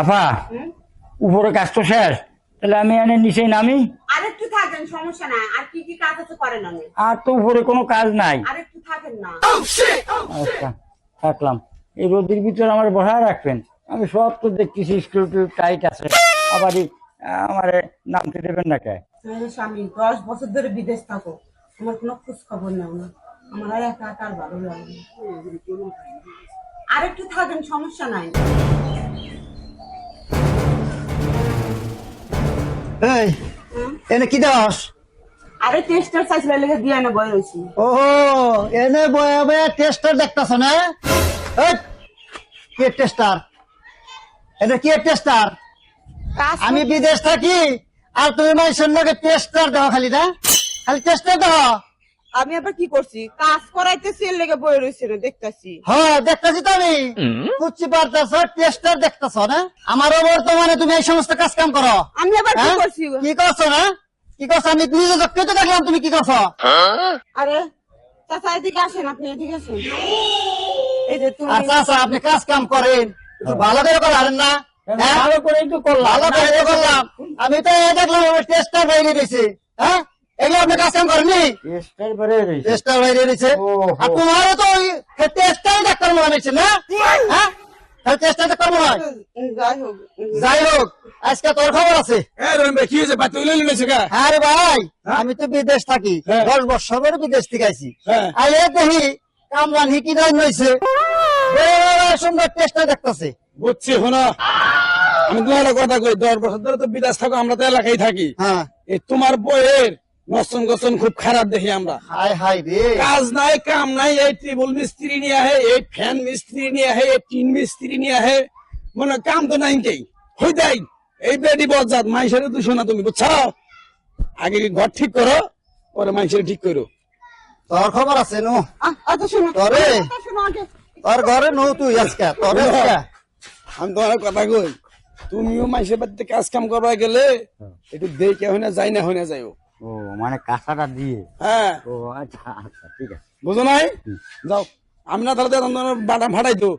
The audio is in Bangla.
আফা উপরে কাজ তো শেষ। তাহলে আমি এনে নিচেই নামি। আরেকটু থাকেন সমস্যা নাই। আর কি কি কাজ আছে করেন আমি আর তো উপরে কোনো কাজ নাই। থাকেন না। আচ্ছা থাকলাম। এই রোদের ভিতরে আমার বসায় রাখবেন। আমি সব তো দেখতেছি স্কুল টাইট আছে। আবার আমার নামতে দেবেন না কে? স্বামী দশ বছর ধরে বিদেশ থাকো। আমার কোনো খোঁজ খবর নাও না। আমার আর একা একা আর ভালো লাগে না। আরেকটু থাকেন সমস্যা নাই। এই এনে কি দাস? আরে টেস্টার চাইছিল লেগে দিয়ে এনে বয় রয়েছি। ও এনে বয়ে বয়ে টেস্টার দেখতাছ না? এই, কে টেস্টার এটা কি টেস্টার আমি বিদেশ থাকি আর তুমি মানুষের লোকে টেস্টার দাও খালি না? খালি টেস্টার দাও। আমি আবার কি করছি? কাজ করাইতেছি এর লেগে বয়ে রয়েছে না দেখতেছি। হ্যাঁ দেখতেছি তো আমি। কুচি পারতেছ টেস্টার দেখতেছ না? আমারও বর্তমানে তুমি এই সমস্ত কাজ কাম করো। আমি আবার কি হ্যাঁ? করছি? কি করছ না? কি করছ? আমি নিজে চোখে তো দেখলাম তুমি কি করছ? আরে চাচা এদিকে আসেন আপনি এদিকে আসেন। এই যে তুমি আচ্ছা আচ্ছা আপনি কাজ কাম করেন ভালো করে করেন না? হ্যাঁ? ভালো করেই তো করলাম। ভালো করে করলাম। আমি তো দেখলাম টেস্টার বাইরে দিয়েছে। হ্যাঁ? এগুলো আপনি কাজ কাম করেননি? রয়েছে বাইরে দিয়েছে ও, আর তোমারও তো ডাক্তার মনে হয়েছে না? হ্যাঁ? হয় যাই হোক। যাই হোক আজকে তোর খবর আছে। কি হয়েছে? আরে ভাই আমি তো বিদেশ থাকি। হ্যাঁ। দশ বছর বিদেশ থেকে আইছি। হ্যাঁ। দেখি কামরান হিকি নাই নইছে সুন্দর টেস্টার দেখতেছে। বুঝছি শোনো। আমি তোমার কথা কই দশ বছর ধরে তো বিদেশ থাকো আমরা তো এলাকায় থাকি। হ্যাঁ। তোমার বইয়ের নসন গসন খুব খারাপ দেখি আমরা। হাই হাই রে। কাজ নাই কাম নাই এই টেবল মিস্ত্রি নিয়ে আহে এই ফ্যান মিস্ত্রি নিয়ে আহে এই টিন মিস্ত্রি নিয়ে আহে। মনে কাম তো নাই কেই। হই দেয় এই বেডি বজাত মাইসের তো শোনা তুমি বুঝছ? আগে ঘর ঠিক করো পরে মাইসের ঠিক করো। তোর খবর আছে নো? আ- আচ্ছা শোনো তবে? আচ্ছা, তোর ঘরে নো তুই আজকে তোর আজকে? আমি তোমার কথা কই। তুমিও মাইসের বাড়িতে কাজ কাম করবা গেলে একটু দেখে হয় না যাই না হয় না যাইও। ও মানে কাঁচাটা দিয়ে? হ্যাঁ। ও আচ্ছা আচ্ছা ঠিক আছে। বুঝো নাই? যাও আমি না তাহলে বাটা ফাটাই তো